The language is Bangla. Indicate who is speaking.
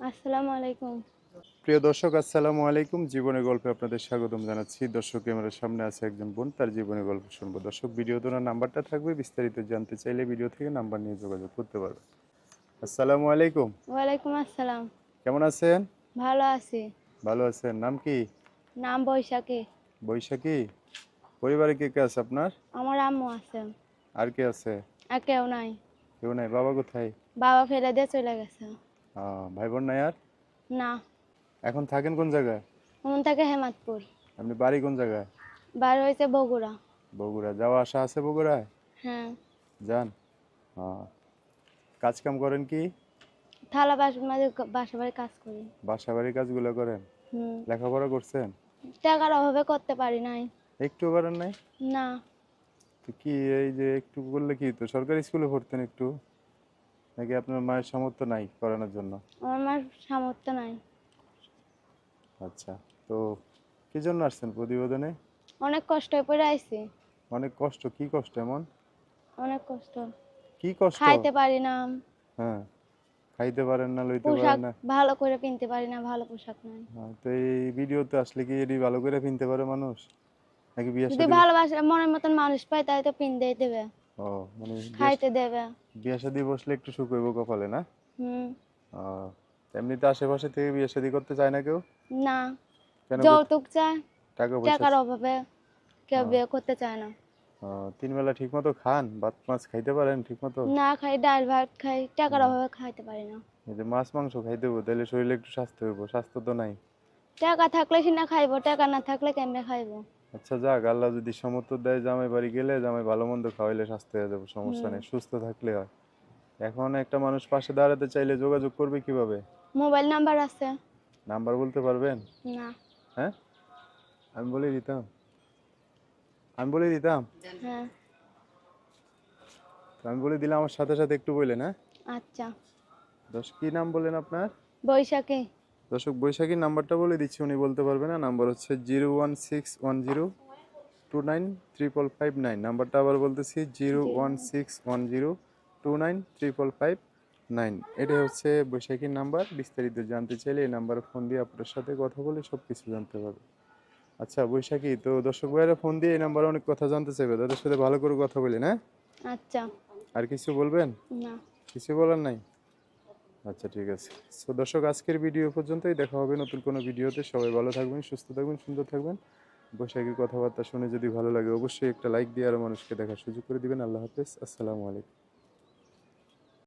Speaker 1: আসসালামু আলাইকুম।
Speaker 2: প্রিয় দর্শক আসসালামু আলাইকুম। জীবনের গল্পে আপনাদের স্বাগতম জানাচ্ছি। দর্শক ক্যামেরার সামনে আছে একজন বোন তার জীবনের গল্প শুনব। দর্শক ভিডিও তোনার নাম্বারটা থাকবে। বিস্তারিত জানতে চাইলে ভিডিও থেকে নাম্বার নিয়ে যোগাযোগ করতে পারবে আসসালামু আলাইকুম।
Speaker 1: ওয়ালাইকুম আসসালাম।
Speaker 2: কেমন আছেন?
Speaker 1: ভালো আছি।
Speaker 2: ভালো আছেন। নাম কি?
Speaker 1: নাম বৈশাখী।
Speaker 2: বৈশাখী? পরিবারে কে কে আছে আপনার?
Speaker 1: আমার আম্মু আছে।
Speaker 2: আর কে আছে?
Speaker 1: আর কেউ নাই।
Speaker 2: কেউ নাই। বাবা কোথায়?
Speaker 1: বাবা ফেলে দিয়ে চলে গেছে।
Speaker 2: ভাই বোন নাই আর
Speaker 1: না।
Speaker 2: এখন থাকেন কোন জায়গায়?
Speaker 1: মন থাকে হেমাতপুর
Speaker 2: আপনি বাড়ি কোন জায়গায়?
Speaker 1: বার হয়েছে বগুড়া।
Speaker 2: বগুড়া। যাওয়া আসা আছে বগুড়ায়?
Speaker 1: হ্যাঁ।
Speaker 2: যান। কাজ কাম করেন কি?
Speaker 1: থালা বাস মাঝে বাসা বাড়ি কাজ করি।
Speaker 2: বাসা বাড়ির কাজগুলো করেন? লেখাপড়া করছেন?
Speaker 1: টাকার অভাবে করতে পারি নাই।
Speaker 2: একটু করেন নাই?
Speaker 1: না।
Speaker 2: কি এই যে একটু করলে কি? তো সরকারি স্কুলে পড়তেন একটু? নাকি আপনার মায়ের সামর্থ্য নাই করানোর জন্য?
Speaker 1: আমার মার সামর্থ্য নাই।
Speaker 2: আচ্ছা তো কি জন্য আসছেন প্রতিবেদনে?
Speaker 1: অনেক কষ্ট পড়ে আইছি।
Speaker 2: অনেক কষ্ট কি কষ্ট এমন?
Speaker 1: অনেক কষ্ট।
Speaker 2: কি কষ্ট?
Speaker 1: খাইতে পারি না।
Speaker 2: হ্যাঁ খাইতে পারেন না লইতে পারেন না।
Speaker 1: ভালো করে কিনতে পারি না ভালো পোশাক নাই।
Speaker 2: তো এই ভিডিওতে আসলে কি এটি ভালো করে কিনতে পারে মানুষ? নাকি বিয়ে
Speaker 1: যদি ভালোবাসে মনের মতন মানুষ পায় তাই তো পিন পিনতেই দেবে।
Speaker 2: ও মানে
Speaker 1: খাইতে দেবে।
Speaker 2: বিয়ে শাদী বসলে একটু সুখ হইব কপালে না?
Speaker 1: হুম।
Speaker 2: ও, এমনিতে আশেপাশে থেকে বিয়ে শাদী করতে চায় না কেউ?
Speaker 1: না।
Speaker 2: কেন
Speaker 1: যৌতুক চায়
Speaker 2: টাকা পয়সা
Speaker 1: টাকার অভাবে কেউ বিয়ে করতে চায় না।
Speaker 2: তিন বেলা ঠিক মতো খান? ভাত মাছ খাইতে পারেন ঠিক মতো
Speaker 1: না খাই ডাল ভাত খাই টাকার অভাবে খাইতে পারি না।
Speaker 2: এই যে মাছ মাংস খাইতে হব তাহলে শরীরে একটু স্বাস্থ্য হইব স্বাস্থ্য তো নাই।
Speaker 1: টাকা থাকলে সিনা খাইবো টাকা না থাকলে কেমনে খাইবো?
Speaker 2: আচ্ছা যাক আল্লাহ যদি সমর্থ দেয় জামাই বাড়ি গেলে জামাই ভালো মন্দ খাওয়াইলে স্বাস্থ্য হয়ে যাবে সমস্যা নেই সুস্থ থাকলে হয়। এখন একটা মানুষ পাশে দাঁড়াতে চাইলে যোগাযোগ করবে কীভাবে?
Speaker 1: মোবাইল নাম্বার আছে।
Speaker 2: নাম্বার বলতে পারবেন?
Speaker 1: না।
Speaker 2: হ্যাঁ? আমি বলে দিতাম। আমি বলে দিতাম?
Speaker 1: হ্যাঁ।
Speaker 2: আমি বলে দিলাম আমার সাথে সাথে একটু বললেন হ্যাঁ?
Speaker 1: আচ্ছা।
Speaker 2: দশ কি নাম বললেন আপনার?
Speaker 1: বৈশাখী।
Speaker 2: দর্শক বৈশাখীর নাম্বারটা বলে দিচ্ছি উনি বলতে পারবে না। নাম্বার হচ্ছে zero one six one zero two nine triple five nine. নাম্বারটা আবার বলতেছি zero one six one zero two nine triple five nine. এটা হচ্ছে বৈশাখীর নাম্বার। বিস্তারিত জানতে চাইলে এই নাম্বারে ফোন দিয়ে আপনার সাথে কথা বলে সব কিছু জানতে পারবে। আচ্ছা বৈশাখী তো দর্শক ভাইয়েরা ফোন দিয়ে এই নাম্বারে অনেক কথা জানতে চাইবে। তাদের সাথে ভালো করে কথা বলি না?
Speaker 1: আচ্ছা।
Speaker 2: আর কিছু বলবেন?
Speaker 1: না।
Speaker 2: কিছু বলার নাই? আচ্ছা ঠিক আছে। সো দর্শক, আজকের ভিডিও পর্যন্তই। দেখা হবে নতুন কোনো ভিডিওতে। সবাই ভালো থাকবেন, সুস্থ থাকবেন, সুন্দর থাকবেন। বৈশাখীর কথাবার্তা শুনে যদি ভালো লাগে, অবশ্যই একটা লাইক দিয়ে আরও মানুষকে দেখার সুযোগ করে দিবেন। আল্লাহ হাফেজ। আসসালামু আলাইকুম।